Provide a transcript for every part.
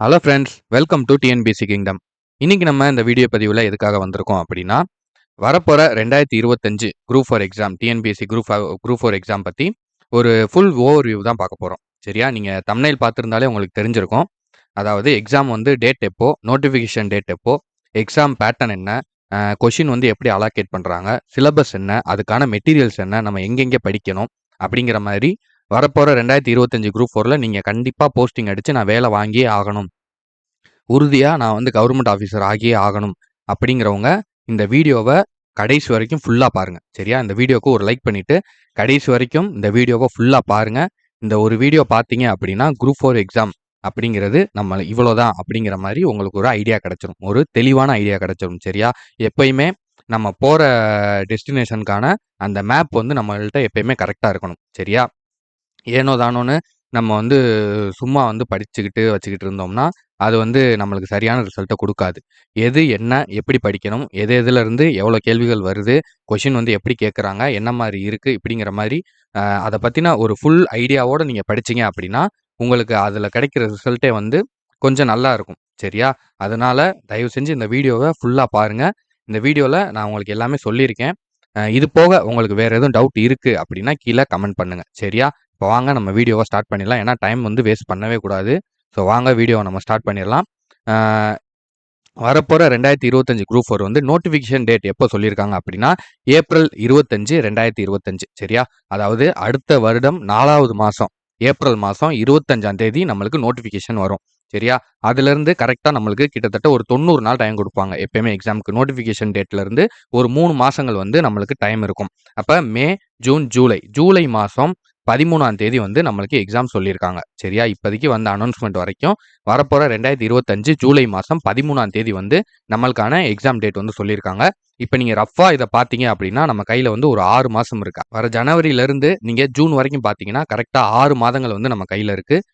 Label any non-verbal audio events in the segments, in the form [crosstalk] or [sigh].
Hello friends welcome to TNPSC kingdom இன்னைக்கு நம்ம இந்த வீடியோ பதிவில் எதுக்காக வந்திருக்கோம் அப்படின்னா வரப்போகிற ரெண்டாயிரத்தி இருபத்தஞ்சு group four exam TNPSC group group four exam பற்றி ஒரு ஃபுல் ஓவர் வியூ தான் பார்க்க போகிறோம் சரியா? நீங்கள் தமிழில் பார்த்துருந்தாலே உங்களுக்கு தெரிஞ்சிருக்கும். அதாவது எக்ஸாம் வந்து டேட் எப்போ நோட்டிஃபிகேஷன் டேட் எப்போ எக்ஸாம் பேட்டர்ன் என்ன கொஷின் வந்து எப்படி அலாகேட் பண்ணுறாங்க சிலபஸ் என்ன அதுக்கான மெட்டீரியல்ஸ் என்ன நம்ம எங்கெங்கே படிக்கணும் அப்படிங்கிற மாதிரி வரப்போகிற ரெண்டாயிரத்தி இருபத்தஞ்சு குரூப் ஃபோரில் நீங்கள் கண்டிப்பாக போஸ்டிங் அடித்து நான் வேலை வாங்கியே ஆகணும். உறுதியாக நான் வந்து கவர்மெண்ட் ஆஃபீஸர் ஆகியே ஆகணும் அப்படிங்கிறவங்க இந்த வீடியோவை கடைசி வரைக்கும் ஃபுல்லாக பாருங்கள் சரியா? இந்த வீடியோவுக்கு ஒரு லைக் பண்ணிவிட்டு கடைசி வரைக்கும் இந்த வீடியோவை ஃபுல்லாக பாருங்கள் இந்த ஒரு வீடியோ பார்த்தீங்க அப்படின்னா குரூப் ஃபோர் எக்ஸாம் அப்படிங்கிறது நம்ம இவ்வளோதான் அப்படிங்கிற மாதிரி உங்களுக்கு ஒரு ஐடியா கிடச்சிரும். ஒரு தெளிவான ஐடியா கிடச்சிரும். சரியா? எப்பயுமே நம்ம போகிற டெஸ்டினேஷனுக்கான அந்த மேப் வந்து நம்மள்கிட்ட எப்பயுமே கரெக்டாக இருக்கணும். சரியா? ஏனோ தானோன்னு நம்ம வந்து சும்மா வந்து படிச்சுக்கிட்டு வச்சுக்கிட்டு இருந்தோம்னா அது வந்து நம்மளுக்கு சரியான ரிசல்ட்டை கொடுக்காது. எது என்ன எப்படி படிக்கணும் எது எதுல இருந்து எவ்வளோ கேள்விகள் வருது கொஷின் வந்து எப்படி கேட்குறாங்க என்ன மாதிரி இருக்குது இப்படிங்கிற மாதிரி அதை பற்றின ஒரு ஃபுல் ஐடியாவோட நீங்கள் படிச்சிங்க அப்படின்னா உங்களுக்கு அதில் கிடைக்கிற ரிசல்ட்டே வந்து கொஞ்சம் நல்லா இருக்கும். சரியா? அதனால தயவு செஞ்சு இந்த வீடியோவை ஃபுல்லாக பாருங்கள் இந்த வீடியோவில் நான் உங்களுக்கு எல்லாமே சொல்லியிருக்கேன். இது போக உங்களுக்கு வேறு எதுவும் டவுட் இருக்குது அப்படின்னா கீழே கமெண்ட் பண்ணுங்கள் சரியா? இப்போ வாங்க நம்ம வீடியோவை ஸ்டார்ட் பண்ணிடலாம். ஏன்னா டைம் வந்து வேஸ்ட் பண்ணவே கூடாது. ஸோ வாங்க வீடியோவை நம்ம ஸ்டார்ட் பண்ணிடலாம். வரப்போகிற ரெண்டாயிரத்தி இருபத்தஞ்சு குரூப் ஃபோர் வந்து நோட்டிஃபிகேஷன் டேட் எப்போ சொல்லியிருக்காங்க அப்படின்னா ஏப்ரல் இருபத்தஞ்சு ரெண்டாயிரத்தி இருபத்தஞ்சு. சரியா? அதாவது அடுத்த வருடம் நாலாவது மாதம் ஏப்ரல் மாதம் இருபத்தஞ்சாம் தேதி நம்மளுக்கு நோட்டிஃபிகேஷன் வரும். சரியா? அதுலேருந்து கரெக்டாக நம்மளுக்கு கிட்டத்தட்ட ஒரு தொண்ணூறு நாள் டைம் கொடுப்பாங்க. எப்பயுமே எக்ஸாமுக்கு நோட்டிஃபிகேஷன் டேட்லேருந்து ஒரு மூணு மாதங்கள் வந்து நம்மளுக்கு டைம் இருக்கும். அப்போ மே ஜூன் ஜூலை. ஜூலை மாதம் பதிமூணாம் தேதி வந்து நம்மளுக்கு எக்ஸாம் சொல்லியிருக்காங்க. சரியா? இப்போதைக்கு வந்த அனௌன்ஸ்மெண்ட் வரைக்கும் வரப்போகிற ரெண்டாயிரத்தி இருபத்தஞ்சு ஜூலை மாதம் பதிமூணாம் தேதி வந்து நம்மளுக்கான எக்ஸாம் டேட் வந்து சொல்லியிருக்காங்க. இப்போ நீங்கள் ரஃபாக இதை பார்த்தீங்க அப்படின்னா நம்ம கையில் வந்து ஒரு ஆறு மாதம் இருக்கா. வர ஜனவரியிலேருந்து நீங்கள் ஜூன் வரைக்கும் பார்த்தீங்கன்னா கரெக்டாக ஆறு மாதங்கள் வந்து நம்ம கையில் இருக்குது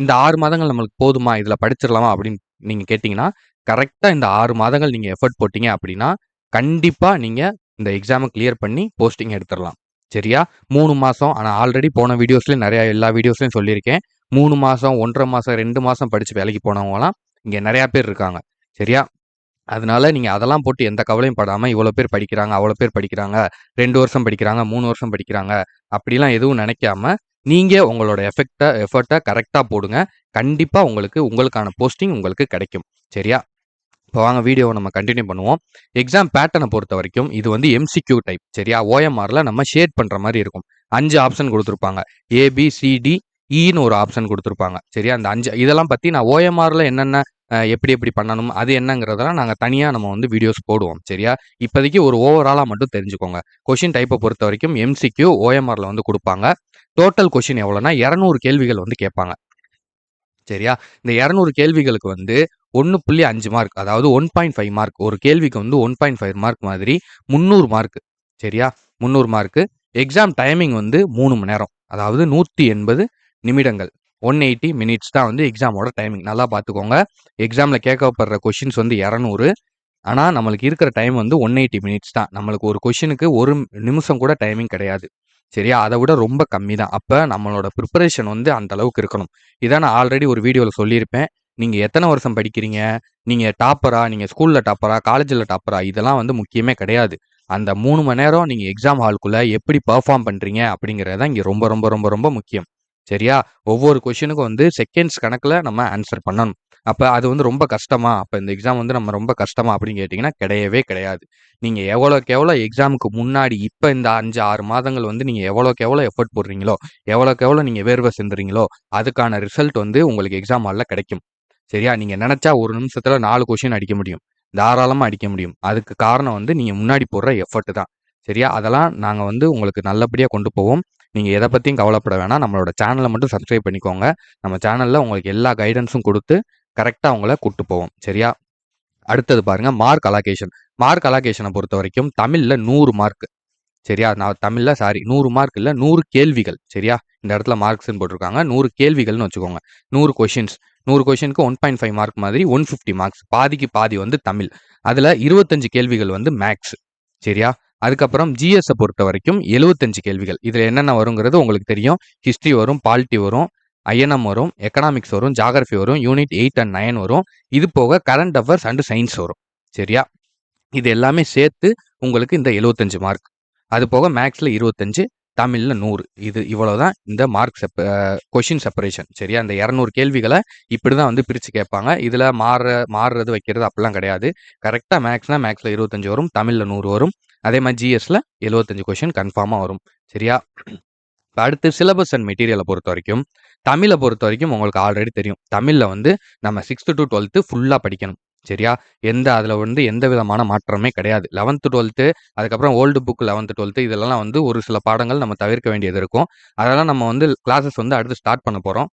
இந்த ஆறு மாதங்கள் நம்மளுக்கு போதுமா? இதில் படிச்சிடலாமா? அப்படின்னு நீங்கள் கேட்டிங்கன்னா கரெக்டாக இந்த ஆறு மாதங்கள் நீங்கள் எஃபர்ட் போட்டீங்க அப்படின்னா கண்டிப்பாக நீங்கள் இந்த எக்ஸாமை கிளியர் பண்ணி போஸ்டிங் எடுத்துடலாம். சரியா? மூணு மாதம் ஆனால் ஆல்ரெடி போன வீடியோஸ்லேயும் நிறையா எல்லா வீடியோஸ்லையும் சொல்லியிருக்கேன். மூணு மாதம் ஒன்றரை மாதம் ரெண்டு மாதம் படித்து வேலைக்கு போனவங்களாம் இங்கே நிறையா பேர் இருக்காங்க. சரியா? அதனால நீங்கள் அதெல்லாம் போட்டு எந்த கவலையும் படாமல் இவ்வளோ பேர் படிக்கிறாங்க அவ்வளோ பேர் படிக்கிறாங்க ரெண்டு வருஷம் படிக்கிறாங்க மூணு வருஷம் படிக்கிறாங்க அப்படிலாம் எதுவும் நினைக்காம நீங்கள் உங்களோட எஃபெக்டை எஃபர்ட்டை கரெக்டாக போடுங்க. கண்டிப்பாக உங்களுக்கு உங்களுக்கான போஸ்டிங் உங்களுக்கு கிடைக்கும். சரியா? இப்போ வாங்க வீடியோவை நம்ம கண்டினியூ பண்ணுவோம். எக்ஸாம் பேட்டர்னை பொறுத்த வரைக்கும் இது வந்து எம்சிக்யூ டைப் சரியா? ஓஎம்ஆரில் நம்ம ஷேட் பண்ணுற மாதிரி இருக்கும். அஞ்சு ஆப்ஷன் கொடுத்துருப்பாங்க. ஏபிசிடி இன்னு e ஒரு ஆப்ஷன் கொடுத்துருப்பாங்க. சரியா? அந்த அஞ்சு இதெல்லாம் பற்றி நான் ஓஎம்ஆரில் என்னென்ன எப்படி எப்படி பண்ணணும் அது என்னங்கிறதெல்லாம் நாங்கள் தனியாக நம்ம வந்து வீடியோஸ் போடுவோம். சரியா? இப்போதைக்கு ஒரு ஓவராலாக மட்டும் தெரிஞ்சுக்கோங்க. கொஷின் டைப்பை பொறுத்த வரைக்கும் எம்சிக்யூ ஓஎம்ஆரில் வந்து கொடுப்பாங்க. டோட்டல் கொஷின் எவ்வளோனா இரநூறு கேள்விகள் வந்து கேட்பாங்க. சரியா? இந்த இரநூறு கேள்விகளுக்கு வந்து ஒன்று புள்ளி அஞ்சு மார்க் அதாவது ஒன் பாயிண்ட் ஃபைவ் மார்க் ஒரு கேள்விக்கு வந்து ஒன் பாயிண்ட் ஃபைவ் மார்க் மாதிரி முந்நூறு மார்க் சரியா? முந்நூறு மார்க்கு எக்ஸாம் டைமிங் வந்து மூணு மணி நேரம் அதாவது நூற்றி எண்பது நிமிடங்கள். ஒன் எயிட்டி மினிட்ஸ் தான் வந்து எக்ஸாமோட டைமிங் நல்லா பார்த்துக்கோங்க எக்ஸாமில் கேட்கப்படுற கொஷின்ஸ் வந்து இரநூறு. ஆனால் நம்மளுக்கு இருக்கிற டைம் வந்து ஒன் எயிட்டி மினிட்ஸ் தான். நம்மளுக்கு ஒரு கொஷினுக்கு ஒரு நிமிஷம் கூட டைமிங் கிடையாது சரியா? அதை விட ரொம்ப கம்மி தான் அப்போ நம்மளோட ப்ரிப்பரேஷன் வந்து அந்த அளவுக்கு இருக்கணும். இதான் நான் ஆல்ரெடி ஒரு வீடியோவில் சொல்லியிருப்பேன். நீங்கள் எத்தனை வருஷம் படிக்கிறீங்க? நீங்கள் டாப்பரா நீங்கள் ஸ்கூலில் டாப்பரா காலேஜில் டாப்பரா இதெல்லாம் வந்து முக்கியமே கிடையாது. அந்த மூணு மணி நேரம் நீங்கள் எக்ஸாம் ஹால்குள்ளே எப்படி பெர்ஃபார்ம் பண்ணுறீங்க அப்படிங்கிறது தான் இங்கே ரொம்ப ரொம்ப ரொம்ப ரொம்ப முக்கியம். சரியா? ஒவ்வொரு கொஷினுக்கும் வந்து செகண்ட்ஸ் கணக்கில் நம்ம ஆன்சர் பண்ணணும். அப்போ அது வந்து ரொம்ப கஷ்டமா? அப்போ இந்த எக்ஸாம் வந்து நம்ம ரொம்ப கஷ்டமா அப்படின்னு கேட்டிங்கன்னா கிடையவே கிடையாது. நீங்கள் எவ்வளோக்கு எவ்வளோ எக்ஸாமுக்கு முன்னாடி இப்போ இந்த அஞ்சு ஆறு மாதங்கள் வந்து நீங்கள் எவ்வளோக்கு எவ்வளோ எஃபர்ட் போடுறீங்களோ எவ்வளோக்கு எவ்வளோ நீங்கள் வேர்வை செஞ்சுறீங்களோ அதுக்கான ரிசல்ட் வந்து உங்களுக்கு எக்ஸாம் ஹாலில் கிடைக்கும். சரியா? நீங்கள் நினச்சா ஒரு நிமிஷத்தில் நாலு கொஷின் அடிக்க முடியும். தாராளமாக அடிக்க முடியும். அதுக்கு காரணம் வந்து நீங்கள் முன்னாடி போடுற எஃபர்ட் தான். சரியா? அதெல்லாம் நாங்கள் வந்து உங்களுக்கு நல்லபடியாக கொண்டு போவோம். நீங்கள் எதை பற்றியும் கவலைப்பட வேணாம். நம்மளோட சேனலை மட்டும் சப்ஸ்கிரைப் பண்ணிக்கோங்க. நம்ம சேனலில் உங்களுக்கு எல்லா கைடன்ஸும் கொடுத்து கரெக்டாக அவங்கள கூட்டு போவோம். சரியா? அடுத்தது பாருங்க மார்க் அலாகேஷன் மார்க் அலாகேஷனை பொறுத்த வரைக்கும் தமிழில் நூறு மார்க் சரியா? நான் தமிழில் சாரி நூறு மார்க் இல்லை நூறு கேள்விகள். சரியா? இந்த இடத்துல மார்க்ஸ்னு போட்டிருக்காங்க. நூறு கேள்விகள்னு வச்சுக்கோங்க. நூறு கொஷின்ஸ் நூறு கொஷினுக்கு ஒன் பாயிண்ட் ஃபைவ் மார்க் மாதிரி ஒன் ஃபிஃப்டி மார்க்ஸ் பாதிக்கு பாதி வந்து தமிழ். அதில் இருபத்தஞ்சு கேள்விகள் வந்து மேக்ஸ் சரியா? அதுக்கப்புறம் ஜிஎஸ்ஸை பொறுத்த வரைக்கும் எழுபத்தஞ்சு கேள்விகள். இதில் என்னென்ன வருங்கிறது உங்களுக்கு தெரியும். ஹிஸ்ட்ரி வரும் பாலிட்டி வரும் ஐஎன்எம் வரும் எக்கனாமிக்ஸ் வரும் ஜாகிரஃபி வரும் யூனிட் எயிட் அண்ட் நைன் வரும். இது போக கரண்ட் அஃபேர்ஸ் அண்ட் சயின்ஸ் வரும். சரியா? இது எல்லாமே சேர்த்து உங்களுக்கு இந்த எழுபத்தஞ்சு மார்க் அது போக மேக்ஸில் இருபத்தஞ்சு தமிழில் நூறு. இது இவ்வளோ தான் இந்த மார்க் செப் கொஷின் செப்பரேஷன் சரியா? இந்த இரநூறு கேள்விகளை இப்படி தான் வந்து பிரித்து கேட்பாங்க. இதில் மாற மாறுறது வைக்கிறது அப்படிலாம் கிடையாது. கரெக்டாக மேக்ஸ்னால் மேக்ஸில் இருபத்தஞ்சு வரும் தமிழில் நூறு வரும். அதே மாதிரி ஜிஎஸ்ல எழுபத்தஞ்சு கொஷின் கன்ஃபார்மாக வரும். சரியா? அடுத்து சிலபஸ் அண்ட் மெட்டீரியலை பொறுத்த வரைக்கும் தமிழை பொறுத்த வரைக்கும் உங்களுக்கு ஆல்ரெடி தெரியும். தமிழில் வந்து நம்ம சிக்ஸ்த்து டு டுவெல்த்து ஃபுல்லாக படிக்கணும். சரியா? எந்த அதில் வந்து எந்த விதமான மாற்றமே கிடையாது. லெவன்த்து டுவெல்த்து அதுக்கப்புறம் ஓல்டு புக் லெவன்த்து டுவெல்த்து இதெல்லாம் வந்து ஒரு சில பாடங்கள் நம்ம தவிர்க்க வேண்டியது இருக்கும். அதெல்லாம் நம்ம வந்து கிளாஸஸ் வந்து அடுத்து ஸ்டார்ட் பண்ண போகிறோம்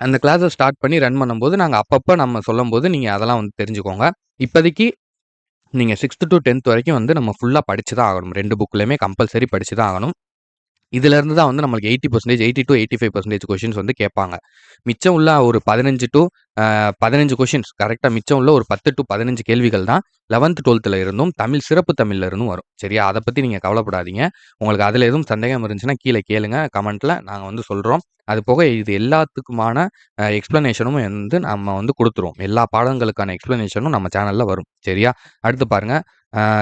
அந்த கிளாஸை ஸ்டார்ட் பண்ணி ரன் பண்ணும்போது நாங்கள் அப்பப்போ நம்ம சொல்லும்போது நீங்கள் அதெல்லாம் வந்து தெரிஞ்சுக்கோங்க. இப்போதைக்கு நீங்கள் சிக்ஸ்த்து டு டென்த் வரைக்கும் வந்து நம்ம ஃபுல்லாக படிச்சு தான் ஆகணும். ரெண்டு புக்லேயுமே கம்பல்சரி படிச்சு தான் ஆகணும். இதுலேருந்து தான் வந்து நம்மளுக்கு eighty percentage eighty to eighty five percentage questions வந்து கேட்பாங்க. மிச்சம் உள்ள ஒரு பதினஞ்சு டு பதினஞ்சு கொஷின்ஸ் கரெக்டாக மிச்சம் உள்ள ஒரு பத்து டு பதினஞ்சு கேள்விகள் தான் லெவன்த் டுவெல்த்தில் இருந்தும் தமிழ் சிறப்பு தமிழ்ல இருந்தும் வரும். சரியா? அதை பற்றி நீங்கள் கவலைப்படாதீங்க. உங்களுக்கு அதில் எதுவும் சந்தேகம் இருந்துச்சுன்னா கீழே கேளுங்க. கமெண்ட்டில் நாங்கள் வந்து சொல்கிறோம் அது போக இது எல்லாத்துக்குமான எக்ஸ்ப்ளனேஷனும் வந்து நம்ம வந்து கொடுத்துருவோம். எல்லா பாடங்களுக்கான எக்ஸ்ப்ளனேஷனும் நம்ம சேனலில் வரும். சரியா? அடுத்து பாருங்க.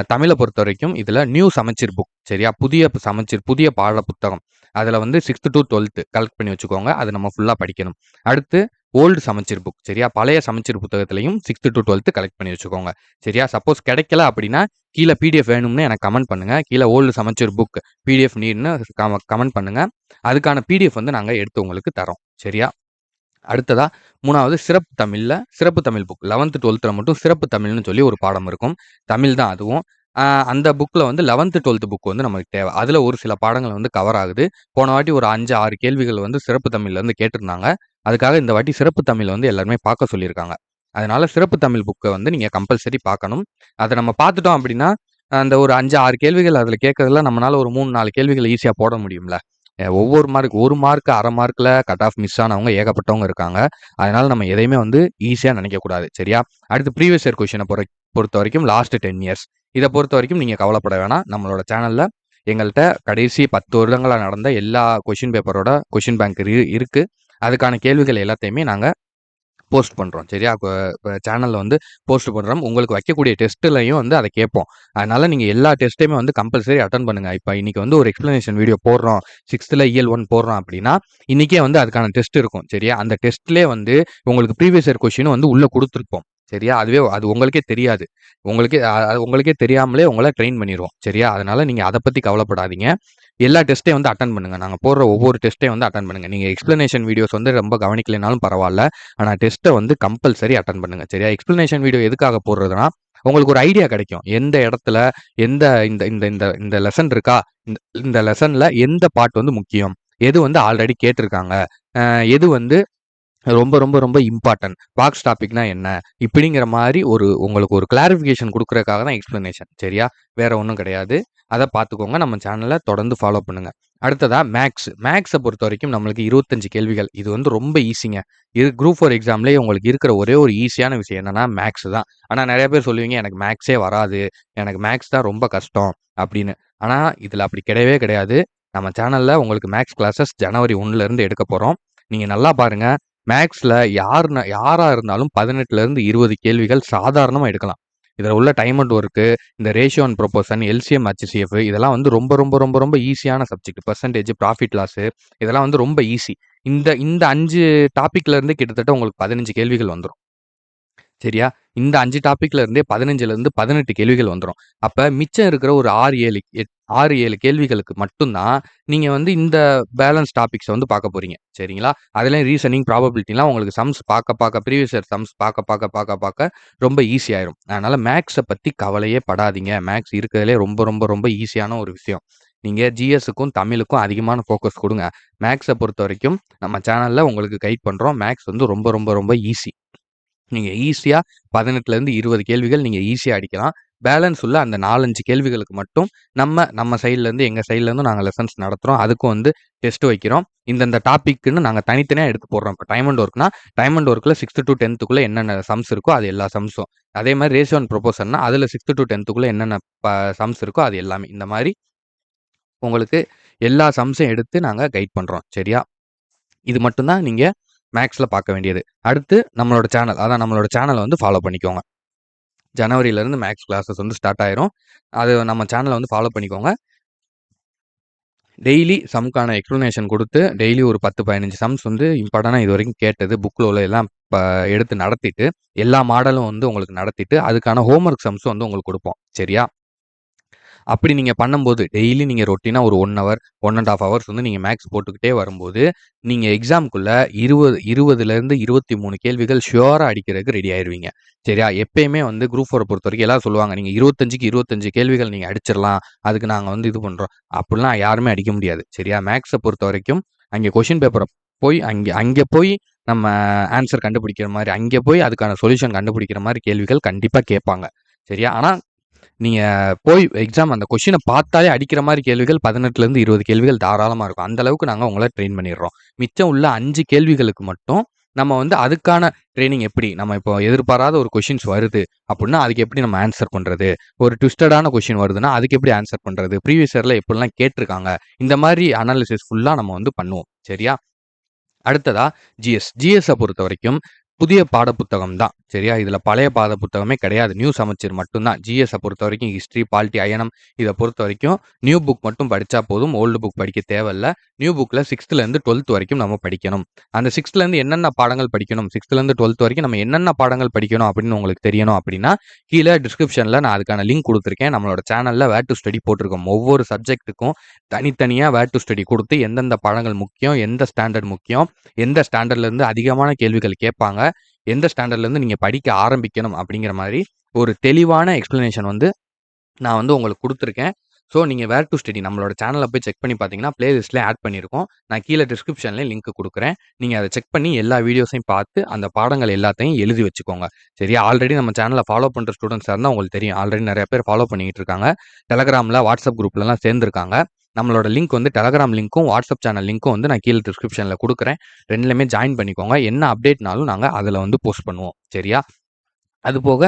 தமிழை பொறுத்த வரைக்கும் இதில் நியூ சமச்சீர் புக் சரியா? புதிய சமச்சீர் புதிய பாட புத்தகம். அதில் வந்து சிக்ஸ்த்து டு டுவெல்த்து கலெக்ட் பண்ணி வச்சுக்கோங்க. அது நம்ம ஃபுல்லாக படிக்கணும். அடுத்து ஓல்டு சமச்சீர் புக் சரியா? பழைய சமச்சீர் புத்தகத்திலையும் சிக்ஸ்த்து டு டுவெல்த்து கலெக்ட் பண்ணி வச்சுக்கோங்க. சரியா? சப்போஸ் கிடைக்கல அப்படின்னா கீழே பிடிஎஃப் வேணும்னு எனக்கு கமெண்ட் பண்ணுங்க. கீழே ஓல்டு சமச்சீர் புக் பிடிஎஃப் நீட்னு கமெண்ட் பண்ணுங்க. அதுக்கான பிடிஎஃப் வந்து நாங்கள் எடுத்து உங்களுக்கு தரோம். சரியா? அடுத்ததா மூணாவது சிறப்பு தமிழில் சிறப்பு தமிழ் புக் லெவன்த்து டுவெல்த்தில் மட்டும் சிறப்பு தமிழ்னு சொல்லி ஒரு பாடம் இருக்கும். தமிழ் தான் அதுவும். அந்த புக்கில் வந்து லெவன்த்து டுவெல்த்து புக் வந்து நமக்கு தேவை. அதில் ஒரு சில பாடங்கள் வந்து கவர் ஆகுது. போன வாட்டி ஒரு அஞ்சு ஆறு கேள்விகள் வந்து சிறப்பு தமிழ்ல வந்து கேட்டிருந்தாங்க. அதுக்காக இந்த வாட்டி சிறப்பு தமிழ் வந்து எல்லாருமே பார்க்க சொல்லியிருக்காங்க. அதனால சிறப்பு தமிழ் புக்கை வந்து நீங்கள் கம்பல்சரி பார்க்கணும். அதை நம்ம பார்த்துட்டோம் அப்படின்னா அந்த ஒரு அஞ்சு ஆறு கேள்விகள் அதில் கேட்கறதுல நம்மளால ஒரு மூணு நாலு கேள்விகள் ஈஸியாக போட முடியும்ல. ஒவ்வொரு மார்க் ஒரு மார்க் அரை மார்க்கில் கட் ஆஃப் மிஸ் ஆனவங்க ஏகப்பட்டவங்க இருக்காங்க. அதனால நம்ம எதையுமே வந்து ஈஸியாக நினைக்கக்கூடாது சரியா? அடுத்து ப்ரீவியஸ் இயர் கொஷினை பொற பொறுத்த வரைக்கும் லாஸ்ட் டென் இயர்ஸ் இதை பொறுத்த வரைக்கும் நீங்கள் கவலைப்பட வேணாம். நம்மளோட சேனலில் எங்கள்கிட்ட கடைசி பத்து வருடங்களாக நடந்த எல்லா கொஷின் பேப்பரோட கொஷின் பேங்க் இருக்கு. அதுக்கான கேள்விகள் எல்லாத்தையுமே நாங்கள் போஸ்ட் பண்ணுறோம் சரியா? இப்போ சேனலில் வந்து போஸ்ட் பண்ணுறோம் உங்களுக்கு வைக்கக்கூடிய டெஸ்ட்லையும் வந்து அதை கேட்போம். அதனால் நீங்கள் எல்லா டெஸ்ட்டையுமே வந்து கம்பல்சரி அட்டன் பண்ணுங்கள் இப்போ இன்றைக்கி வந்து ஒரு எக்ஸ்ப்ளனேஷன் வீடியோ போடுறோம். சிக்ஸ்த்தில் இயல் ஒன் போடுறோம் அப்படின்னா இன்றைக்கே வந்து அதுக்கான டெஸ்ட் இருக்கும் சரியா? அந்த டெஸ்ட்லேயே வந்து உங்களுக்கு ப்ரீவியஸ் இயர் கொஷினும் வந்து உள்ளே கொடுத்துருப்போம். சரியா? அதுவே அது உங்களுக்கே தெரியாது. உங்களுக்கே அது உங்களுக்கே தெரியாமலே உங்களை ட்ரெயின் பண்ணிடுவோம் சரியா? அதனால நீங்கள் அதை பற்றி கவலைப்படாதீங்க. எல்லா டெஸ்ட்டையும் வந்து அட்டன் பண்ணுங்கள் நாங்கள் போடுற ஒவ்வொரு டெஸ்ட்டையும் வந்து அட்டன் பண்ணுங்கள் நீங்கள் எக்ஸ்ப்ளனேஷன் வீடியோஸ் வந்து ரொம்ப கவனிக்கலைனாலும் பரவாயில்ல. ஆனால் டெஸ்ட்டை வந்து கம்பல்சரி அட்டன் பண்ணுங்கள் சரியா? எக்ஸ்ப்ளனேஷன் வீடியோ எதுக்காக போடுறதுனா உங்களுக்கு ஒரு ஐடியா கிடைக்கும். எந்த இடத்துல எந்த இந்த இந்த இந்த இந்த லெசன் இருக்கா? இந்த இந்த லெசனில் எந்த பாட்டு வந்து முக்கியம்? எது வந்து ஆல்ரெடி கேட்டிருக்காங்க? எது வந்து ரொம்ப ரொம்ப ரொம்ப இம்பார்ட்டன்ட் பாக்ஸ் டாபிக்னா என்ன? இப்படிங்கிற மாதிரி ஒரு உங்களுக்கு ஒரு கிளாரிஃபிகேஷன் கொடுக்குறதுக்காக தான் எக்ஸ்ப்ளனேஷன் சரியா? வேற ஒன்றும் கிடையாது. அதை பார்த்துக்கோங்க. நம்ம சேனலை தொடர்ந்து ஃபாலோ பண்ணுங்க. அடுத்ததா மேக்ஸ் மேக்ஸை பொறுத்த வரைக்கும் நம்மளுக்கு இருபத்தஞ்சு கேள்விகள். இது வந்து ரொம்ப ஈஸிங்க இது குரூப் ஃபோர் எக்ஸாம்லேயே உங்களுக்கு இருக்கிற ஒரே ஒரு ஈஸியான விஷயம் என்னன்னா மேக்ஸ் தான். ஆனால் நிறைய பேர் சொல்லுவீங்க எனக்கு மேக்ஸே வராது. எனக்கு மேக்ஸ் தான் ரொம்ப கஷ்டம் அப்படின்னு. ஆனால் இதில் அப்படி கிடையவே கிடையாது. நம்ம சேனலில் உங்களுக்கு மேக்ஸ் கிளாஸஸ் ஜனவரி ஒன்றுலேருந்து எடுக்க போகிறோம் நீங்கள் நல்லா பாருங்கள் மேக்ஸில் யார் யாராக இருந்தாலும் பதினெட்டுலேருந்து இருபது கேள்விகள் சாதாரணமாக எடுக்கலாம். இதில் உள்ள டைம் அண்ட் ஒர்க்கு இந்த ratio and proportion LCM HCF இதெல்லாம் வந்து ரொம்ப ரொம்ப ரொம்ப ரொம்ப ஈஸியான சப்ஜெக்ட் பர்சன்டேஜ் ப்ராஃபிட் லாஸு இதெல்லாம் வந்து ரொம்ப ஈஸி இந்த இந்த அஞ்சு டாப்பிக்லேருந்து கிட்டத்தட்ட உங்களுக்கு பதினஞ்சு கேள்விகள் வந்துடும் சரியா? இந்த அஞ்சு டாப்பிக்ல இருந்தே பதினஞ்சுல இருந்து பதினெட்டு கேள்விகள் வந்துடும் அப்ப மிச்சம் இருக்கிற ஒரு ஆறு ஏழு எட்- ஆறு ஏழு கேள்விகளுக்கு மட்டும்தான் நீங்க வந்து இந்த பேலன்ஸ் டாபிக்ஸை வந்து பார்க்க போறீங்க. சரிங்களா? அதுல ரீசனிங் ப்ராபபிலிட்டிலாம் உங்களுக்கு சம்ஸ் பார்க்க பார்க்க ப்ரீவியஸ் இயர் சம்ஸ் பார்க்க பார்க்க பார்க்க பார்க்க ரொம்ப ஈஸி ஆயிரும். அதனால மேக்ஸை பத்தி கவலையே படாதீங்க. மேக்ஸ் இருக்கிறதுலே ரொம்ப ரொம்ப ரொம்ப ஈஸியான ஒரு விஷயம். நீங்க ஜிஎஸ்க்கும் தமிழுக்கும் அதிகமான ஃபோக்கஸ் கொடுங்க. மேக்ஸை பொறுத்த வரைக்கும் நம்ம சேனல்ல உங்களுக்கு கைட் பண்றோம். மேக்ஸ் வந்து ரொம்ப ரொம்ப ரொம்ப ஈஸி நீங்கள் ஈஸியாக பதினெட்டுலேருந்து இருபது கேள்விகள் நீங்கள் ஈஸியாக அடிக்கலாம். பேலன்ஸ் உள்ள அந்த நாலஞ்சு கேள்விகளுக்கு மட்டும் நம்ம நம்ம சைட்லேருந்து எங்கள் சைட்லேருந்து நாங்கள் லெசன்ஸ் நடத்துகிறோம் அதுக்கும் வந்து டெஸ்ட் வைக்கிறோம். இந்தந்த டாப்பிக்குன்னு நாங்கள் தனித்தனியாக எடுத்து போடுறோம். இப்போ டைமண்ட் ஒர்க்னா டைமண்ட் ஒர்க்கில் சிக்ஸ்த்து சிக்ஸ்த் டு டென்த்துக்குள்ளே என்னென்ன சம்ஸ் இருக்கோ அது எல்லா சம்ஸும் அதே மாதிரி ரேஷியோ அண்ட் ப்ரொபோசன்னா அதில் சிக்ஸ்த்து டு டென்த்துக்குள்ளே என்னென்ன சம்ஸ் இருக்கோ அது எல்லாமே. இந்த மாதிரி உங்களுக்கு எல்லா சம்ஸும் எடுத்து நாங்கள் கைட் பண்ணுறோம் சரியா? இது மட்டும்தான் நீங்கள் மேக்ஸில் பார்க்க வேண்டியது. அடுத்து நம்மளோட சேனல். அதான் நம்மளோட சேனலை வந்து ஃபாலோ பண்ணிக்கோங்க. ஜனவரியிலேருந்து மேக்ஸ் கிளாஸஸ் வந்து ஸ்டார்ட் ஆயிரும். அது நம்ம சேனலை வந்து ஃபாலோ பண்ணிக்கோங்க. டெய்லி சம்க்கான எக்ஸ்ப்ளனேஷன் கொடுத்து டெய்லி ஒரு 10, 15 சம்ஸ் வந்து இம்பார்ட்டனாக இது வரைக்கும் கேட்டது புக்கில் உள்ள எல்லாம் எடுத்து நடத்திட்டு, எல்லா மாடலும் வந்து உங்களுக்கு நடத்திட்டு, அதுக்கான ஹோம் ஒர்க் சம்ஸும் வந்து உங்களுக்கு கொடுப்போம் சரியா? அப்படி நீங்கள் பண்ணும்போது, டெய்லி நீங்கள் ரொட்டீனாக ஒரு ஒன் ஹவர், 1 1/2 ஹவர்ஸ் வந்து நீங்கள் மேக்ஸ் போட்டுக்கிட்டே வரும்போது, நீங்கள் எக்ஸாம்குள்ளே இருபது இருபதுலேருந்து இருபத்தி மூணு கேள்விகள் ஷூரா அடிக்கிறதுக்கு ரெடி ஆயிருவீங்க. சரியா? எப்பயுமே வந்து குரூப் 4 பொறுத்தவரைக்கும் எல்லாரும் சொல்லுவாங்க, நீங்கள் இருபத்தஞ்சுக்கு இருபத்தஞ்சு கேள்விகள் நீங்கள் அடிச்சிடலாம் அதுக்கு நாங்கள் வந்து இது பண்ணுறோம் அப்படிலாம் யாருமே அடிக்க முடியாது. சரியா? மேக்ஸை பொறுத்த வரைக்கும் அங்கே கொஷின் பேப்பரை போய் அங்கே அங்கே போய் நம்ம ஆன்சர் கண்டுபிடிக்கிற மாதிரி அங்கே போய் அதுக்கான சொல்யூஷன் கண்டுபிடிக்கிற மாதிரி கேள்விகள் கண்டிப்பாக கேட்பாங்க. சரியா? ஆனால் நீங்கள் போய் எக்ஸாம் அந்த கொஷினை பார்த்தாலே அடிக்கிற மாதிரி கேள்விகள் 18லேருந்து 20 கேள்விகள் தாராளமாக இருக்கும். அந்தளவுக்கு நாங்கள் உங்களை ட்ரெயின் பண்ணிடுறோம். மிச்சம் உள்ள அஞ்சு கேள்விகளுக்கு மட்டும் நம்ம வந்து அதுக்கான ட்ரைனிங் எப்படி? நம்ம இப்போ எதிர்பாராத ஒரு கொஷின்ஸ் வருது அப்படின்னா, அதுக்கு எப்படி நம்ம ஆன்சர் பண்ணுறது ஒரு ட்விஸ்டடான கொஷின் வருதுன்னா, அதுக்கு எப்படி ஆன்சர் பண்ணுறது ப்ரீவியஸ் இயரில் எப்படிலாம் கேட்டிருக்காங்க இந்த மாதிரி அனாலிசிஸ் ஃபுல்லாக நம்ம வந்து பண்ணுவோம். சரியா? அடுத்ததா ஜிஎஸ். ஜிஎஸ்ஸை பொறுத்த வரைக்கும் புதிய பாடப்புத்தகம் தான். சரியா? இதுல பழைய பாட புத்தகமே கிடையாது. நியூ சமச்சீர் மட்டும்தான் ஜிஎஸை பொறுத்த வரைக்கும் ஹிஸ்ட்ரி, பாலிட்டி, இதை பொறுத்த வரைக்கும் நியூ புக் மட்டும் படிச்சா போதும். ஓல்டு புக் படிக்க தேவையில்ல. நியூ புக்ல 6த்லேருந்து 12த் வரைக்கும் நம்ம படிக்கணும். அந்த 6த்லேருந்து என்னென்ன பாடங்கள் படிக்கணும்? 6த்லேருந்து 12த் வரைக்கும் நம்ம என்னென்ன பாடங்கள் படிக்கணும் அப்படின்னு உங்களுக்கு தெரியணும் அப்படின்னா, கீழே டிஸ்கிரிப்ஷன்ல நான் அதுக்கான லிங்க் கொடுத்துருக்கேன் நம்மளோட சேனல்ல வேர் டூ ஸ்டடி போட்டிருக்கோம். ஒவ்வொரு சப்ஜெக்ட்டுக்கும் தனித்தனியா வேர் டு ஸ்டடி கொடுத்து எந்தெந்த பாடங்கள் முக்கியம்? எந்த ஸ்டாண்டர்ட் முக்கியம்? எந்த ஸ்டாண்டர்ட்லேருந்து அதிகமான கேள்விகள் கேட்பாங்க? எந்த ஸ்டாண்டர்ட்லேருந்து நீங்கள் படிக்க ஆரம்பிக்கணும்? அப்படிங்கிற மாதிரி ஒரு தெளிவான எக்ஸ்ப்ளனேஷன் வந்து நான் வந்து உங்களுக்கு கொடுத்துருக்கேன் ஸோ, நீங்கள் வேர் டூ ஸ்டடி நம்மளோட சேனலை போய் செக் பண்ணி பார்த்தீங்கன்னா, பிளேலிஸ்ட்ல ஆட் பண்ணியிருக்கோம். நான் கீழே டிஸ்கிரிப்ஷன்லேயே லிங்க் கொடுக்குறேன் நீங்கள் அதை செக் பண்ணி எல்லா வீடியோஸையும் பார்த்து, அந்த பாடங்கள் எல்லாத்தையும் எழுதி வச்சுக்கோங்க. சரியா? ஆல்ரெடி நம்ம சேனலில் ஃபாலோ பண்ணுற ஸ்டூடெண்ட்ஸாக இருந்தால் உங்களுக்கு தெரியும். ஆல்ரெடி நிறைய பேர் ஃபாலோ பண்ணிக்கிட்டு இருக்காங்க. டெலகிராம்ல, வாட்ஸ்அப் குரூப்லலாம் சேர்ந்துருக்காங்க நம்மளோட லிங்க் வந்து டெலகிராம் லிங்க்கும், வாட்ஸ்அப் சேனல் லிங்க்கும் வந்து நான் கீழே டிஸ்கிரிப்ஷனில் கொடுக்குறேன் ரெண்டுலேயுமே ஜாயின் பண்ணிக்கோங்க. என்ன அப்டேட்னாலும் நாங்கள் அதில் வந்து போஸ்ட் பண்ணுவோம். சரியா? அது போக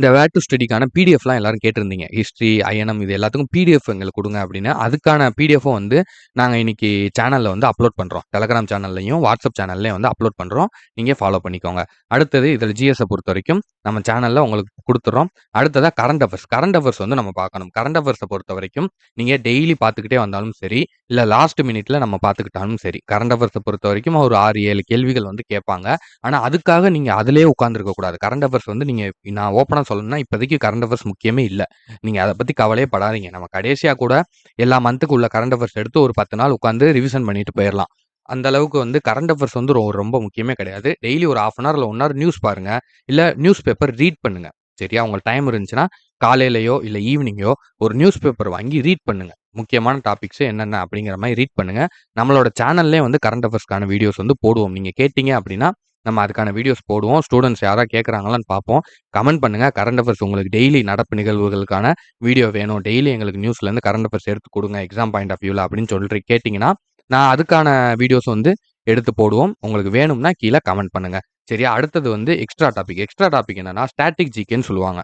இந்த வேர் டு ஸ்டடிக்கான பிடிஎஃப்லாம் எல்லாரும் கேட்டிருந்தீங்க. ஹிஸ்ட்ரி, ஐஎன்எம் இது எல்லாத்துக்கும் பிடிஎஃப் எங்களுக்கு கொடுங்க அப்படின்னு. அதுக்கான பிடிஎஃபும் வந்து நாங்கள் இன்னைக்கு சேனலில் வந்து அப்லோட் பண்ணுறோம் டெலகிராம் சேனல்லையும் வாட்ஸ்அப் சேனல்லையும் வந்து அப்லோட் பண்ணுறோம் நீங்கள் ஃபாலோ பண்ணிக்கோங்க. அடுத்தது இதில் ஜிஎஸை பொறுத்த வரைக்கும் நம்ம சேனலில் உங்களுக்கு கொடுத்துட்றோம் அடுத்ததாக கரண்ட் அஃபேர்ஸ். கரண்ட் அஃபேர்ஸ் வந்து நம்ம பார்க்கணும். கரண்ட் அஃபெர்ஸை பொறுத்த வரைக்கும் நீங்கள் டெய்லி பார்த்துக்கிட்டே வந்தாலும் சரி, இல்ல லாஸ்ட் மினிட்ல நம்ம பார்த்துக்கிட்டாலும் சரி, கரண்ட் அஃபர்ஸை பொறுத்த வரைக்கும் ஒரு 6, 7 கேள்விகள் வந்து கேட்பாங்க. ஆனா, அதுக்காக நீங்க அதிலே உட்காந்துருக்க கூடாது. கரண்ட் அஃபேர்ஸ் வந்து நீங்க நான் ஓப்பனா சொல்லணும்னா, இப்போதைக்கு கரண்ட் அஃபேர்ஸ் முக்கியமே இல்லை நீங்க அதை பத்தி கவலையே படாதீங்க. நம்ம கடைசியா கூட எல்லா மந்த்துக்கு உள்ள கரண்ட் அஃபேர்ஸ் எடுத்து ஒரு 10 நாள் உட்காந்து ரிவிஷன் பண்ணிட்டு போயிடலாம் அந்த அளவுக்கு வந்து கரண்ட் அஃபேர்ஸ் வந்து ரொ ரொம்ப முக்கியமே கிடையாது. டெய்லி ஒரு 1/2 அன் ஹவர் இல்ல 1 ஹவர் நியூஸ் பாருங்க. இல்ல நியூஸ் பேப்பர் ரீட் பண்ணுங்க. சரியா? உங்களுக்கு டைம் இருந்துச்சுன்னா, காலையிலையோ இல்லை ஈவினிங்கோ ஒரு நியூஸ் பேப்பர் வாங்கி ரீட் பண்ணுங்க. முக்கியமான டாபிக்ஸ் என்னென்ன அப்படிங்கிற மாதிரி ரீட் பண்ணுங்க. நம்மளோட சேனல்லே வந்து கரண்ட் அஃபேர்ஸ்க்கான வீடியோஸ் வந்து போடுவோம். நீங்க கேட்டீங்க அப்படின்னா, நம்ம அதுக்கான வீடியோஸ் போடுவோம். ஸ்டூடெண்ட்ஸ் யாராவது கேட்குறாங்களான்னு பார்ப்போம். கமெண்ட் பண்ணுங்க. கரண்ட் அஃபேர்ஸ் உங்களுக்கு டெய்லி நடப்பு நிகழ்வுகளுக்கான வீடியோ வேணும். டெய்லி எங்களுக்கு நியூஸ்லேருந்து கரண்ட் அஃபேர்ஸ் எடுத்து கொடுங்க எக்ஸாம் பாயிண்ட் ஆஃப் வியூல அப்படின்னு சொல்லிட்டு கேட்டீங்கன்னா, நான் அதுக்கான வீடியோஸ் வந்து எடுத்து போடுவோம். உங்களுக்கு வேணும்னா கீழே கமெண்ட் பண்ணுங்க. சரியா? அடுத்தது வந்து எக்ஸ்ட்ரா டாபிக். எக்ஸ்ட்ரா டாபிக் என்னன்னா, ஸ்டாட்டிக் ஜிகேன்னு சொல்லுவாங்க.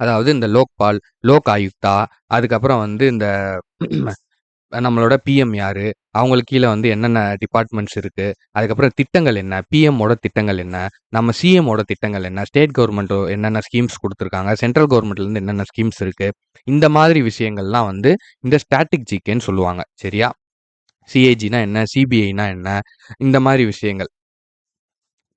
அதாவது இந்த லோக்பால், லோக் ஆயுக்தா, அதுக்கப்புறம் வந்து இந்த [clears throat] நம்மளோட பிஎம் யாரு? அவங்களுக்கு கீழே வந்து என்னென்ன டிபார்ட்மெண்ட்ஸ் இருக்கு? அதுக்கப்புறம் திட்டங்கள் என்ன? பிஎம்மோட திட்டங்கள் என்ன? நம்ம சிஎம்மோட திட்டங்கள் என்ன? ஸ்டேட் கவர்மெண்ட் என்னென்ன ஸ்கீம்ஸ் கொடுத்துருக்காங்க சென்ட்ரல் கவர்மெண்ட்லேருந்து என்னென்ன ஸ்கீம்ஸ் இருக்கு? இந்த மாதிரி விஷயங்கள்லாம் வந்து இந்த ஸ்டாட்டிக் ஜிகேன்னு சொல்லுவாங்க. சரியா? சிஏஜினா என்ன? சிபிஐனா என்ன? இந்த மாதிரி விஷயங்கள்.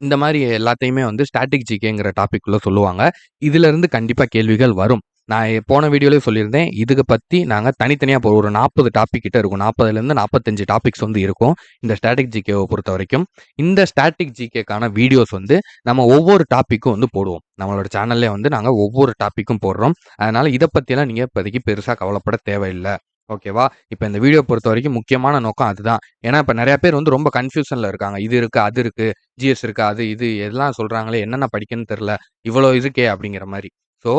இந்த மாதிரி எல்லாத்தையுமே வந்து ஸ்டாட்டிக் ஜிகேங்கிற டாபிக்குள்ள சொல்லுவாங்க. இதிலிருந்து கண்டிப்பா கேள்விகள் வரும். நான் போன வீடியோலேயே சொல்லியிருந்தேன். இதுக்கு பற்றி நாங்கள் தனித்தனியாக இப்போ ஒரு 40 டாபிக் கிட்ட இருக்கும். 40லேருந்து 45 டாபிக்ஸ் வந்து இருக்கும். இந்த ஸ்டாட்டிக் பொறுத்த வரைக்கும் இந்த ஸ்டாட்டிக் ஜிகேக்கான வீடியோஸ் வந்து நம்ம ஒவ்வொரு டாப்பிக்கும் வந்து போடுவோம். நம்மளோட சேனல்லே வந்து நாங்கள் ஒவ்வொரு டாப்பிக்கும் போடுறோம். அதனால் இதை பற்றியெல்லாம் நீங்கள் இப்போதைக்கு பெருசாக கவலைப்பட தேவையில்லை ஓகேவா? இப்போ இந்த வீடியோ பொறுத்த வரைக்கும் முக்கியமான நோக்கம் அதுதான். ஏன்னா, இப்ப நிறைய பேர் வந்து ரொம்ப கன்ஃப்யூஷன்ல இருக்காங்க. இது இருக்கு, அது இருக்கு, ஜிஎஸ் இருக்கு அது இது எல்லாம் சொல்றாங்களே, என்னென்ன படிக்கணும்னு தெரியல. இவ்வளோ இருக்கே அப்படிங்கிற மாதிரி ஸோ,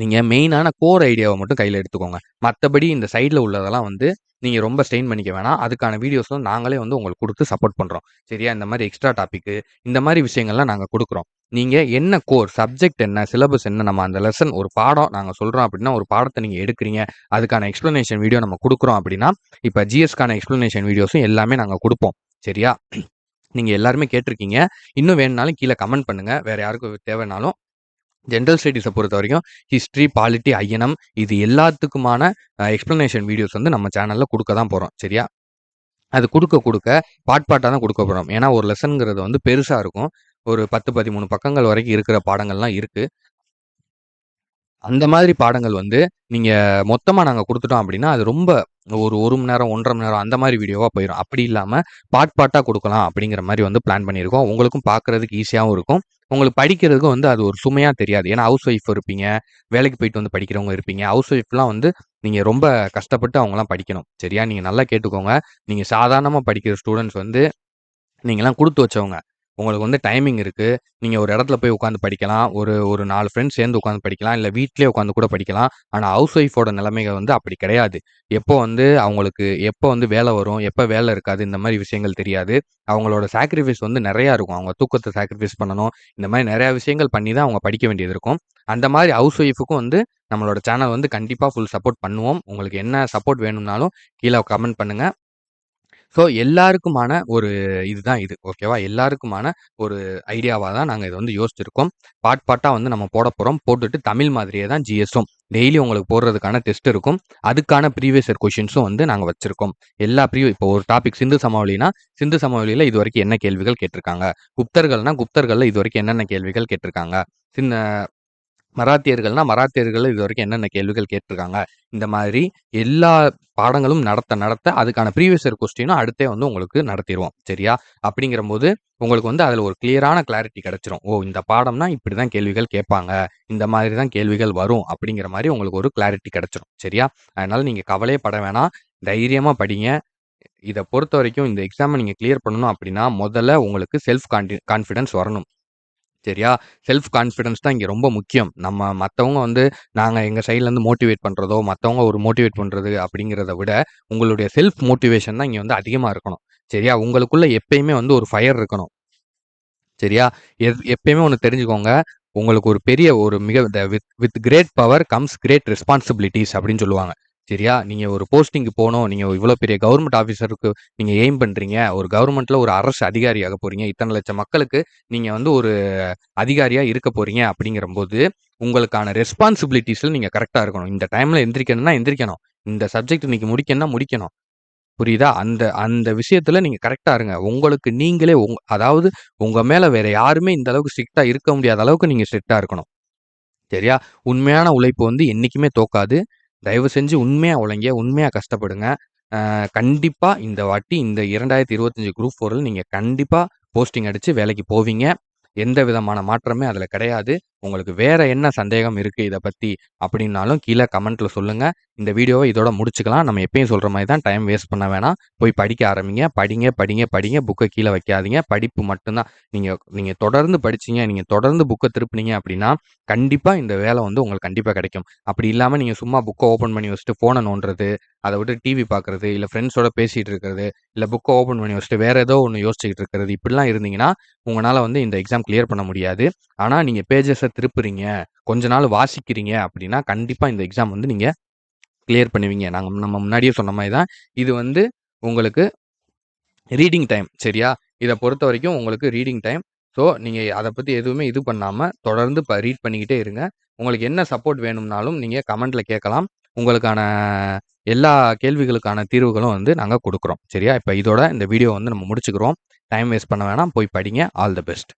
நீங்கள் மெயினான கோர் ஐடியாவை மட்டும் கையில் எடுத்துக்கோங்க. மற்றபடி இந்த சைடில் உள்ளதெல்லாம் வந்து நீங்கள் ரொம்ப ஸ்ட்ரெயின் பண்ணிக்க வேணாம். அதுக்கான வீடியோஸ்லாம் நாங்களே வந்து உங்களுக்கு கொடுத்து சப்போர்ட் பண்ணுறோம் சரியா? இந்த மாதிரி எக்ஸ்ட்ரா டாப்பிக்கு இந்த மாதிரி விஷயங்கள்லாம் நாங்கள் கொடுக்குறோம் நீங்கள் என்ன கோர், சப்ஜெக்ட் என்ன, சிலபஸ் என்ன, நம்ம அந்த லெசன் ஒரு பாடம் நாங்கள் சொல்கிறோம் அப்படின்னா, ஒரு பாடத்தை நீங்கள் எடுக்கிறீங்க. அதுக்கான எக்ஸ்ப்ளனேஷன் வீடியோ நம்ம கொடுக்குறோம் அப்படின்னா, இப்போ ஜிஎஸ்க்கான எக்ஸ்ப்ளனேஷன் வீடியோஸும் எல்லாமே நாங்கள் கொடுப்போம் சரியா? நீங்கள் எல்லாருமே கேட்டிருக்கீங்க. இன்னும் வேணுனாலும் கீழே கமெண்ட் பண்ணுங்கள் வேறு யாருக்கும் தேவைனாலும். ஜென்ரல் ஜெனரல் பொறுத்த வரைக்கும் ஹிஸ்ட்ரி, பாலிட்டி, ஐயனம் இது எல்லாத்துக்குமான எக்ஸ்ப்ளனேஷன் வீடியோஸ் வந்து நம்ம சேனலில் கொடுக்க தான் போகிறோம் சரியா? அது கொடுக்க கொடுக்க பாட் பாட்டாக தான் கொடுக்க போகிறோம் ஏன்னா ஒரு லெசனுங்கிறது வந்து பெருசாக இருக்கும். ஒரு 10, 13 பக்கங்கள் வரைக்கும் இருக்கிற பாடங்கள்லாம் இருக்குது அந்த மாதிரி பாடங்கள் வந்து நீங்கள் மொத்தமாக நாங்கள் கொடுத்துட்டோம் அப்படின்னா, அது ரொம்ப ஒரு ஒரு மணி நேரம், 1 1/2 மணி நேரம் அந்த மாதிரி வீடியோவாக போயிடும் அப்படி இல்லாமல் பாட் பாட்டாக கொடுக்கலாம் அப்படிங்கிற மாதிரி வந்து பிளான் பண்ணியிருக்கோம். உங்களுக்கும் பார்க்கறதுக்கு ஈஸியாகவும் இருக்கும். உங்களுக்கு படிக்கிறதுக்கும் வந்து அது ஒரு சுமையாக தெரியாது. ஏன்னா ஹவுஸ் ஒய்ஃப் இருப்பீங்க. வேலைக்கு போயிட்டு வந்து படிக்கிறவங்க இருப்பீங்க. ஹவுஸ் ஒய்ஃப்லாம் வந்து நீங்கள் ரொம்ப கஷ்டப்பட்டு அவங்கலாம் படிக்கணும். சரியா? நீங்கள் நல்லா கேட்டுக்கோங்க. நீங்கள் சாதாரணமாக படிக்கிற ஸ்டூடெண்ட்ஸ் வந்து நீங்களாம் கொடுத்து வச்சவங்க. உங்களுக்கு வந்து டைமிங் இருக்குது நீங்கள் ஒரு இடத்துல போய் உட்காந்து படிக்கலாம். ஒரு ஒரு நாலு ஃப்ரெண்ட்ஸ் சேர்ந்து உட்காந்து படிக்கலாம். இல்லை வீட்லேயே உட்காந்து கூட படிக்கலாம். ஆனால் ஹவுஸ் ஒய்ஃபோட நிலைமைகள் வந்து அப்படி கிடையாது. எப்போ வந்து அவங்களுக்கு எப்போ வந்து வேலை வரும், எப்போ வேலை இருக்காது, இந்த மாதிரி விஷயங்கள் தெரியாது. அவங்களோட சாக்ரிஃபைஸ் வந்து நிறையா இருக்கும். அவங்க தூக்கத்தை சாக்ரிஃபைஸ் பண்ணணும். இந்த மாதிரி நிறையா விஷயங்கள் பண்ணி தான் அவங்க படிக்க வேண்டியது இருக்கும். அந்த மாதிரி ஹவுஸ் ஒய்ஃபுக்கும் வந்து நம்மளோட சேனல் வந்து கண்டிப்பாக ஃபுல் சப்போர்ட் பண்ணுவோம். உங்களுக்கு என்ன சப்போர்ட் வேணும்னாலும் கீழே கமெண்ட் பண்ணுங்கள் ஸோ எல்லாருக்குமான ஒரு இதுதான் இது. ஓகேவா? எல்லாருக்குமான ஒரு ஐடியாவாக தான் நாங்கள் இதை வந்து யோசிச்சிருக்கோம். பாட் பாட்டாக வந்து நம்ம போட போகிறோம் போட்டுட்டு தமிழ் மாதிரியே தான் ஜிஎஸும். டெய்லி உங்களுக்கு போடுறதுக்கான டெஸ்ட் இருக்கும். அதுக்கான ப்ரீவியஸ் இயர் கொஷின்ஸும் வந்து நாங்கள் வச்சிருக்கோம். எல்லா ப்ரீ இப்போ ஒரு டாபிக் சிந்து சமவெளினா, சிந்து சமவெளியில் இது வரைக்கும் என்ன கேள்விகள் கேட்டிருக்காங்க. குப்தர்கள்னா, இது வரைக்கும் என்னென்ன கேள்விகள் கேட்டிருக்காங்க. சின்ன மராத்தியர்கள்னா, மராத்தியர்களில் இது வரைக்கும் என்னென்ன கேள்விகள் கேட்டிருக்காங்க. இந்த மாதிரி எல்லா பாடங்களும் நடத்த நடத்த அதுக்கான ப்ரீவியஸ் இயர் கொஸ்டினும் அடுத்தே வந்து உங்களுக்கு நடத்திடுவோம் சரியா? அப்படிங்கிறம்போது உங்களுக்கு வந்து அதில் ஒரு கிளியரான கிளாரிட்டி கிடைச்சிரும். ஓ! இந்த பாடம்னா இப்படி தான் கேள்விகள் கேட்பாங்க. இந்த மாதிரி தான் கேள்விகள் வரும். அப்படிங்கிற மாதிரி உங்களுக்கு ஒரு கிளாரிட்டி கிடைச்சிரும். சரியா? அதனால நீங்கள் கவலையே பட வேணாம். தைரியமாக படிங்க. பொறுத்த வரைக்கும் இந்த எக்ஸாமை நீங்கள் கிளியர் பண்ணணும் அப்படின்னா, முதல்ல உங்களுக்கு செல்ஃப் கான்ஃபிடன்ஸ் வரணும். சரியா? செல்ஃப் கான்ஃபிடன்ஸ் தான் இங்கே ரொம்ப முக்கியம். நம்ம மற்றவங்க வந்து நாங்கள் எங்கள் சைட்லேருந்து மோட்டிவேட் பண்ணுறதோ மற்றவங்க ஒரு மோட்டிவேட் பண்ணுறது அப்படிங்கிறத விட, உங்களுடைய செல்ஃப் மோட்டிவேஷன் தான் இங்கே வந்து அதிகமாக இருக்கணும். சரியா? உங்களுக்குள்ளே எப்பயுமே வந்து ஒரு ஃபயர் இருக்கணும். சரியா? எத் எப்பயுமே ஒன்று தெரிஞ்சுக்கோங்க. உங்களுக்கு ஒரு பெரிய ஒரு மிக the with with great power comes great responsibilities அப்படின்னு சொல்லுவாங்க. சரியா? நீங்க ஒரு போஸ்டிங்க்கு போகணும் நீங்க இவ்வளோ பெரிய கவர்மெண்ட் ஆஃபீஸருக்கு நீங்க எய்ம் பண்றீங்க. ஒரு கவர்மெண்ட்டில் ஒரு அரசு அதிகாரியாக போகிறீங்க போறீங்க. லட்சம் மக்களுக்கு நீங்க வந்து ஒரு அதிகாரியா இருக்க போறீங்க அப்படிங்கிறபோது உங்களுக்கான ரெஸ்பான்சிபிலிட்டிஸில் நீங்க கரெக்டாக இருக்கணும். இந்த டைம்ல எந்திரிக்கணும்னா எந்திரிக்கணும். இந்த சப்ஜெக்ட் இன்னைக்கு முடிக்கணும்னா முடிக்கணும். புரியுதா? அந்த அந்த விஷயத்துல நீங்க கரெக்டா இருங்க. உங்களுக்கு நீங்களே உங் அதாவது உங்க மேல வேற யாருமே இந்த அளவுக்கு ஸ்ட்ரிக்டா இருக்க முடியாத அளவுக்கு நீங்க ஸ்ட்ரிக்டா இருக்கணும். சரியா? உண்மையான உழைப்பு வந்து என்னைக்குமே தோக்காது. தயவு செஞ்சு உண்மையாக உழைங்க. உண்மையாக கஷ்டப்படுங்க. கண்டிப்பாக இந்த வாட்டி இந்த 2025 குரூப் ஃபோரில் நீங்கள் கண்டிப்பாக போஸ்டிங் அடித்து வேலைக்கு போவீங்க. எந்த விதமான மாற்றமே அதில் கிடையாது. உங்களுக்கு வேறு என்ன சந்தேகம் இருக்குது இதை பற்றி அப்படின்னாலும் கீழே கமெண்ட்டில் சொல்லுங்கள் இந்த வீடியோவை இதோட முடிச்சுக்கலாம். நம்ம எப்பயும் சொல்கிற மாதிரி தான் டைம் வேஸ்ட் பண்ண வேணாம். போய் படிக்க ஆரம்பிங்க. படிங்க, படிங்க, படிங்க. புக்கை கீழே வைக்காதீங்க. படிப்பு மட்டும்தான் நீங்கள் நீங்கள் தொடர்ந்து படிச்சீங்க, நீங்கள் தொடர்ந்து புக்கை திருப்பினீங்க அப்படின்னா, கண்டிப்பாக இந்த வேலை வந்து உங்களுக்கு கண்டிப்பாக கிடைக்கும். அப்படி இல்லாமல் நீங்கள் சும்மா புக்கை ஓப்பன் பண்ணி வச்சுட்டு ஃபோனை நோண்டுறது, அதை விட்டு டிவி பார்க்குறது இல்லை ஃப்ரெண்ட்ஸோட பேசிகிட்டு இருக்கிறது, இல்லை புக்கை ஓப்பன் பண்ணி வச்சுட்டு வேறு ஏதோ ஒன்று யோசிச்சுக்கிட்டு இருக்கிறது, இப்படிலாம் இருந்தீங்கன்னா, உங்களால் வந்து இந்த எக்ஸாம் கிளியர் பண்ண முடியாது. ஆனால் நீங்கள் பேஜஸை திருப்புறீங்க, கொஞ்ச நாள் வாசிக்கிறீங்க அப்படின்னா, கண்டிப்பாக இந்த எக்ஸாம் வந்து நீங்கள் கிளியர் பண்ணுவீங்க. நாங்கள் நம்ம முன்னாடியே சொன்ன மாதிரி தான். இது வந்து உங்களுக்கு ரீடிங் டைம். சரியா? இதை பொறுத்த வரைக்கும் உங்களுக்கு ரீடிங் டைம். ஸோ நீங்கள் அதை பற்றி எதுவுமே இது பண்ணாமல் தொடர்ந்து இப்போ ரீட் பண்ணிக்கிட்டே இருங்க. உங்களுக்கு என்ன சப்போர்ட் வேணும்னாலும் நீங்கள் கமெண்ட்டில் கேட்கலாம். உங்களுக்கான எல்லா கேள்விகளுக்கான தீர்வுகளும் வந்து நாங்கள் கொடுக்குறோம் சரியா? இப்போ இதோட இந்த வீடியோ வந்து நம்ம முடிச்சுக்கிறோம். டைம் வேஸ்ட் பண்ண வேணாம். போய் படிங்க. All the best.